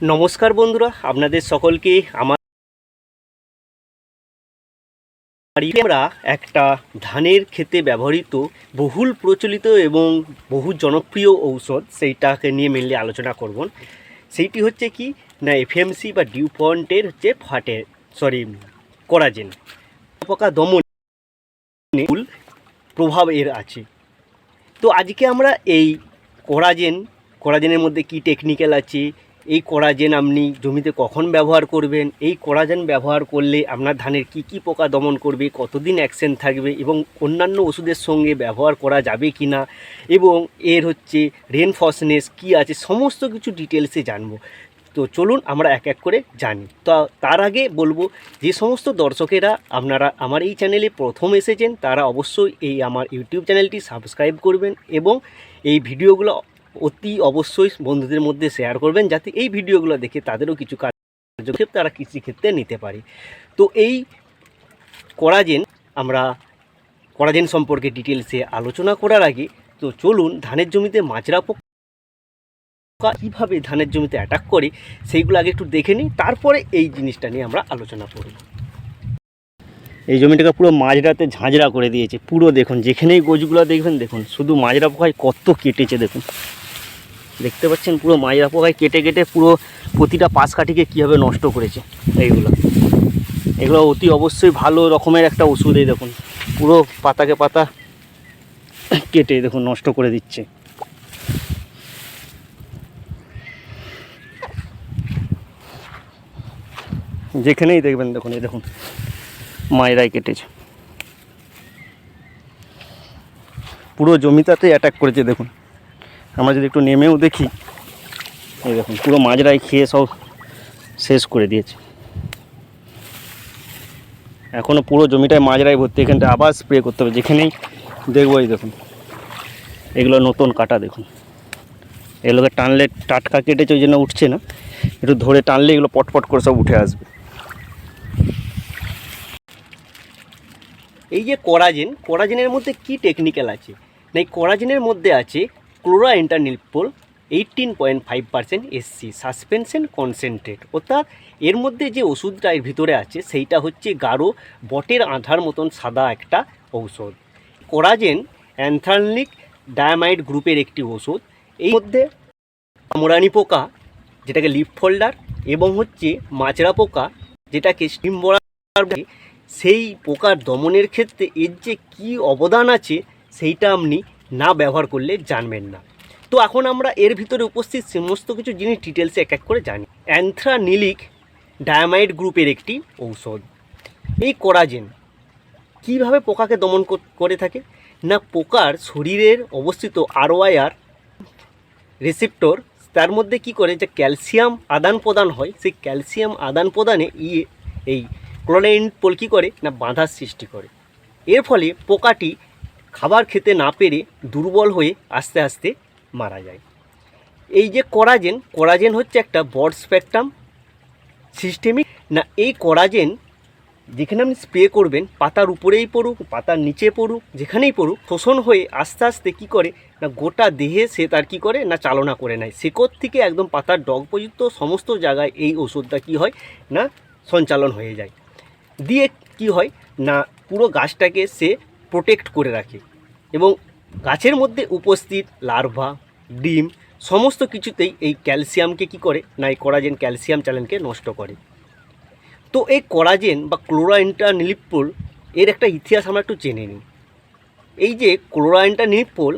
নমস্কার বন্ধুরা, আপনাদের সকলকে আমার আমরা একটা ধানের ক্ষেতে ব্যবহৃত বহুল প্রচলিত এবং বহু জনপ্রিয় ঔষধ সেইটাকে নিয়ে মেনলি আলোচনা করব। সেইটি হচ্ছে কি, না এফএমসি বা ডিউ পয়েন্টের হচ্ছে ফাটে সরি করাজেন। পোকা দমন প্রভাব এর আছে। তো আজকে আমরা এই কোরাজেন, করাজেনের মধ্যে কি টেকনিক্যাল আছে এই কোরাজেন আপনি জমিতে কখন ব্যবহার করবেন? এই কোরাজেন ব্যবহার করলে আপনার ধানের কি কি পোকা দমন করবে? কতদিন অ্যাকশন থাকবে? এবং অন্যান্য ওষুধের সঙ্গে ব্যবহার করা যাবে কি না এবং এর হচ্ছে রেনফসনেস কি আছে? সমস্ত কিছু ডিটেলসে জানব। তো চলুন আমরা এক এক করে জানি। তো তার আগে বলব যে সমস্ত দর্শকেরা আপনারা আমার এই চ্যানেলে প্রথম এসেছেন, তারা অবশ্যই এই আমার ইউটিউব চ্যানেলটি সাবস্ক্রাইব করবেন এবং এই ভিডিওগুলো অতি অবশ্যই বন্ধুদের মধ্যে শেয়ার করবেন যাতে এই ভিডিওগুলো দেখে তাদেরও কিছু কার্যক্ষেপ তারা কৃষিক্ষেত্রে নিতে পারে। তো এই করাজেন আমরা করাজেন সম্পর্কে ডিটেলসে আলোচনা করার আগে, তো চলুন ধানের জমিতে মাজরা পোকা কীভাবে ধানের জমিতে অ্যাটাক করে সেইগুলো আগে একটু দেখে নিই, তারপরে এই জিনিসটা নিয়ে আমরা আলোচনা করব। এই জমিটাকে পুরো মাজরাতে ঝাঁঝরা করে দিয়েছে। পুরো দেখুন, যেখানেই গোছগুলো দেখবেন, দেখুন, শুধু মাজরা পোকায় কত কেটেছে, দেখুন। দেখতে পাচ্ছেন পুরো মাজরা পোকায় কেটে কেটে পুরো প্রতিটা পাশ কাঠিকে কীভাবে নষ্ট করেছে এইগুলো। এগুলো অতি অবশ্যই ভালো রকমের একটা ওষুধ এই দেখুন। পুরো পাতাকে পাতা কেটে দেখুন, নষ্ট করে দিচ্ছে। যেখানেই দেখবেন দেখুন, এই দেখুন মায়েরাই কেটেছে। পুরো জমিটাতে অ্যাটাক করেছে, দেখুন। আমরা যদি একটু নেমেও দেখি, এই দেখুন, পুরো মাজরাই খেয়ে সব শেষ করে দিয়েছে। এখনও পুরো জমিটায় মাজরাই ভর্তি, এখানটা আবার স্প্রে করতে হবে, যেখানেই দেখব এই দেখুন। এগুলো নতুন কাটা দেখুন। এগুলোকে টানলে টাটকা কেটেছে, ওই জন্য উঠছে না। একটু ধরে টানলে এগুলো পটপট করে সব উঠে আসবে। এই যে করাজেন, করাজেনের মধ্যে কি টেকনিক্যাল আছে? না, এই করাজেনের মধ্যে আছে chlorantraniliprole eighteen point five percent SC suspension concentrate অর্থাৎ এর মধ্যে যে ওষুধটা এর ভিতরে আছে, সেইটা হচ্ছে গাঢ় বটের আধার মতন সাদা একটা ঔষধ। কোরাজেন অ্যান্থ্রালনিক ডায়ামাইড গ্রুপের একটি ওষুধ এই মধ্যে মোরানি পোকা, যেটাকে লিফ ফোল্ডার, এবং হচ্ছে মাচড়া পোকা, যেটাকে স্টিম বড়া সেই পোকার দমনের ক্ষেত্রে এর যে কী অবদান আছে, সেইটা আপনি না ব্যবহার করলে জানবেন না। তো এখন আমরা এর ভিতরে উপস্থিত সমস্ত কিছু জিনিস ডিটেলসে এক এক করে জানি। অ্যান্থ্রানিলিক ডায়ামাইড গ্রুপের একটি ঔষধ। এই কোরাজেন কীভাবে পোকাকে দমন করে থাকে? না পোকার শরীরের অবস্থিত আরওয়াইআর রিসিপ্টর তার মধ্যে কি করে? যে ক্যালসিয়াম আদান প্রদান হয়, সেই ক্যালসিয়াম আদান প্রদানে ইয়ে এই ক্লোরাইন পোল কী করে? না বাধার সৃষ্টি করে। এর ফলে পোকাটি খাবার খেতে না পেরে দুর্বল হয়ে আস্তে আস্তে মারা যায়। এই যে করাজেন করাজেন হচ্ছে একটা বড স্পেকট্রাম সিস্টেমিক না, এই করাজেন যেখানে আপনি স্প্রে করবেন, পাতার উপরেই পড়ুক, পাতার নিচে পড়ুক, যেখানেই পড়ুক, শোষণ হয়ে আস্তে আস্তে কী করে? না, গোটা দেহে সে তার কী করে? না, চালনা করে নেয়। শেকড় থেকে একদম পাতার ডগ পর্যন্ত সমস্ত জায়গায় এই ওষুধটা কী হয়? না, সঞ্চালন হয়ে যায়। দিয়ে কি হয়? না, পুরো গাছটাকে সে প্রোটেক্ট করে রাখে। এবং গাছের মধ্যে উপস্থিত লার্ভা ডিম, সমস্ত কিছুতেই এই ক্যালসিয়ামকে কি করে? না, এই করাজেন ক্যালসিয়াম চ্যানেলকে নষ্ট করে। তো এই করাজেন বা ক্লোরাইনটা নিলিপোল এর একটা ইতিহাস আমরা একটু জেনে নিই। এই যে ক্লোরাইনটা নিলিপোল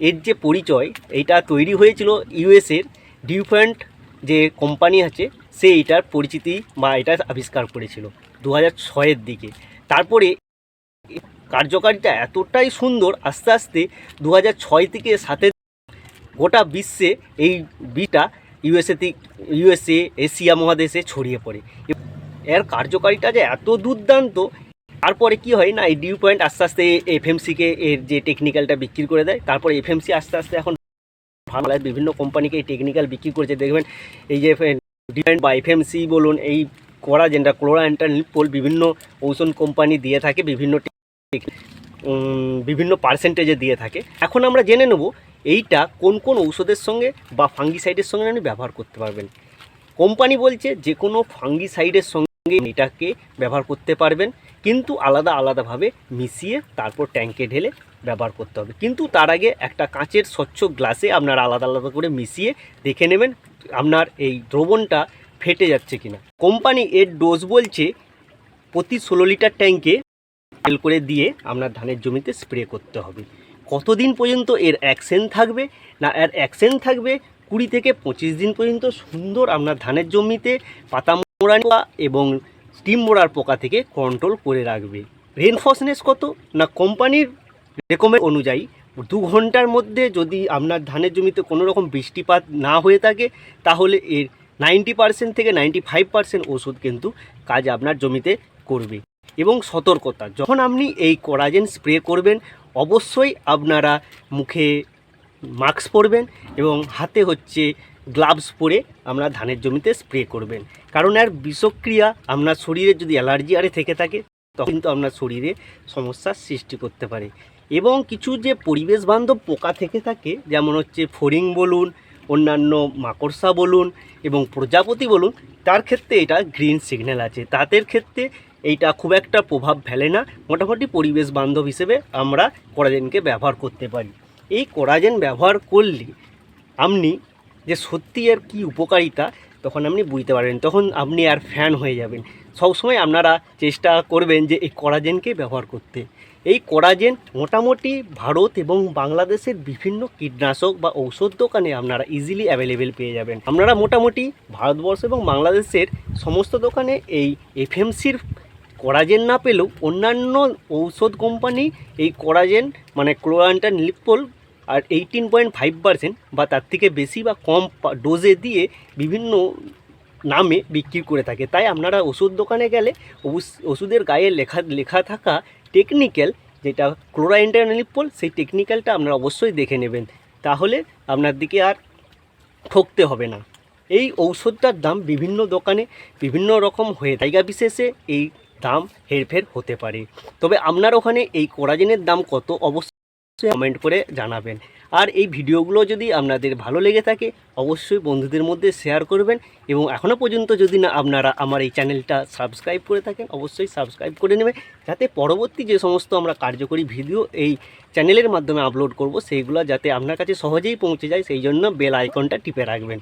এর যে পরিচয়, এইটা তৈরি হয়েছিল ইউএসের ডিউফ্যান্ট যে কোম্পানি আছে, সে এটার পরিচিতি বা এটা আবিষ্কার করেছিল, দু হাজার ছয়ের দিকে। তারপরে কার্যকারিতা এতটাই সুন্দর, আস্তে আস্তে দু ছয় থেকে সাতের গোটা বিশ্বে এই বিটা ইউএসএ ইউএসএ এশিয়া মহাদেশে ছড়িয়ে পড়ে। এর কার্যকারিতা যে এত দুর্দান্ত, তারপরে কি হয় না, এই ডিউ পয়েন্ট আস্তে আস্তে এফএমসিকে এর যে টেকনিক্যালটা বিক্রি করে দেয়, তারপরে এফএমসি আস্তে আস্তে এখন বাংলায় বিভিন্ন কোম্পানিকে এই টেকনিক্যাল বিক্রি করেছে। দেখবেন এই যে ডিপেন্ড বা এফএমসি বলুন, এই করা যেটা ক্লোরা পোল বিভিন্ন ঔষধ কোম্পানি দিয়ে থাকে, বিভিন্ন টেক- বিভিন্ন পার্সেন্টেজে দিয়ে থাকে। এখন আমরা জেনে নেব এইটা কোন কোন ঔষধের সঙ্গে বা ফাঙ্গিসাইডের সঙ্গে আপনি ব্যবহার করতে পারবেন। কোম্পানি বলছে যে কোনো ফাঙ্গিসাইডের সঙ্গে এটাকে ব্যবহার করতে পারবেন, কিন্তু আলাদা আলাদাভাবে মিশিয়ে তারপর ট্যাঙ্কে ঢেলে ব্যবহার করতে হবে। কিন্তু তার আগে একটা কাঁচের স্বচ্ছ গ্লাসে আপনার আলাদা আলাদা করে মিশিয়ে দেখে নেবেন আপনার এই দ্রবণটা ফেটে যাচ্ছে কিনা। কোম্পানি এর ডোজ বলছে, প্রতি ষোলো লিটার ট্যাঙ্কে তেল করে দিয়ে আপনার ধানের জমিতে স্প্রে করতে হবে। কতদিন পর্যন্ত এর অ্যাকশন থাকবে? না, এর অ্যাকশন থাকবে কুড়ি থেকে পঁচিশ দিন পর্যন্ত সুন্দর আপনার ধানের জমিতে পাতা মোড়া এবং স্টিম মোড়ার পোকা থেকে কন্ট্রোল করে রাখবে। রেনফর্সনেস কত? না কোম্পানির রেকমেন্ড অনুযায়ী দু ঘণ্টার মধ্যে যদি আপনার ধানের জমিতে কোনো রকম বৃষ্টিপাত না হয়ে থাকে, তাহলে এর নাইনটি পার্সেন্ট থেকে নাইনটি ফাইভ পার্সেন্ট ওষুধ কিন্তু কাজ আপনার জমিতে করবে। এবং সতর্কতা। যখন আপনি এই কোরাজেন স্প্রে করবেন, অবশ্যই আপনারা মুখে মাস্ক পরবেন এবং হাতে হচ্ছে গ্লাভস পরে আমরা ধানের জমিতে স্প্রে করবেন। কারণ এর বিষক্রিয়া আপনার শরীরে যদি অ্যালার্জি আরে থেকে থাকে, তখন কিন্তু আপনার শরীরে সমস্যার সৃষ্টি করতে পারে। এবং কিছু যে পরিবেশ বান্ধব পোকা থেকে থাকে, যেমন হচ্ছে ফড়িং বলুন, অন্যান্য মাকড়সা বলুন এবং প্রজাপতি বলুন, তার ক্ষেত্রে এটা গ্রিন সিগন্যাল আছে। তাদের ক্ষেত্রে এইটা খুব একটা প্রভাব ফেলে না। মোটামুটি পরিবেশ বান্ধব হিসেবে আমরা কোরাজেনকে ব্যবহার করতে পারি। এই কোরাজেন ব্যবহার করলে আপনি যে সত্যি এর কী উপকারিতা, তখন আপনি বুঝতে পারবেন। তখন আপনি আর ফ্যান হয়ে যাবেন। সবসময় আপনারা চেষ্টা করবেন যে এই কোরাজেনকে ব্যবহার করতে। এই কোরাজেন মোটামুটি ভারত এবং বাংলাদেশের বিভিন্ন কীটনাশক বা ঔষধ দোকানে আপনারা ইজিলি অ্যাভেলেবেল পেয়ে যাবেন। আপনারা মোটামুটি ভারতবর্ষ এবং বাংলাদেশের সমস্ত দোকানে এই এফএমসির কোরাজেন না পেলেও অন্যান্য ঔষধ কোম্পানি এই কোরাজেন মানে ক্লোরান্টার লিপোল আর এইটিন পয়েন্ট ফাইভ পার্সেন্ট বা তার থেকে বেশি বা কম ডোজে দিয়ে বিভিন্ন নামে বিক্রি করে থাকে। তাই আপনারা ওষুধ দোকানে গেলে ওষ- ওষুধের গায়ে লেখা লেখা থাকা টেকনিক্যাল যেটা ক্লোরাইন্টারনিপল সেই টেকনিক্যালটা আপনারা অবশ্যই দেখে নেবেন। তাহলে আপনার দিকে আর ঠকতে হবে না। এই ঔষধটার দাম বিভিন্ন দোকানে বিভিন্ন রকম হয়ে জায়গা বিশেষে এই দাম হেরফের হতে পারে। তবে আপনার ওখানে এই কোরাজিনের দাম কত অবশ্যই কমেন্ট করে জানাবেন। আর এই ভিডিওগুলো যদি আপনাদের ভালো লেগে থাকে, অবশ্যই বন্ধুদের মধ্যে শেয়ার করবেন এবং এখনও পর্যন্ত যদি না আপনারা আমার এই চ্যানেলটা সাবস্ক্রাইব করে থাকেন, অবশ্যই সাবস্ক্রাইব করে নেবেন, যাতে পরবর্তী যে সমস্ত আমরা কার্যকরী ভিডিও এই চ্যানেলের মাধ্যমে আপলোড করব, সেইগুলো যাতে আপনার কাছে সহজেই পৌঁছে যায়, সেই জন্য বেল আইকনটা টিপে রাখবেন।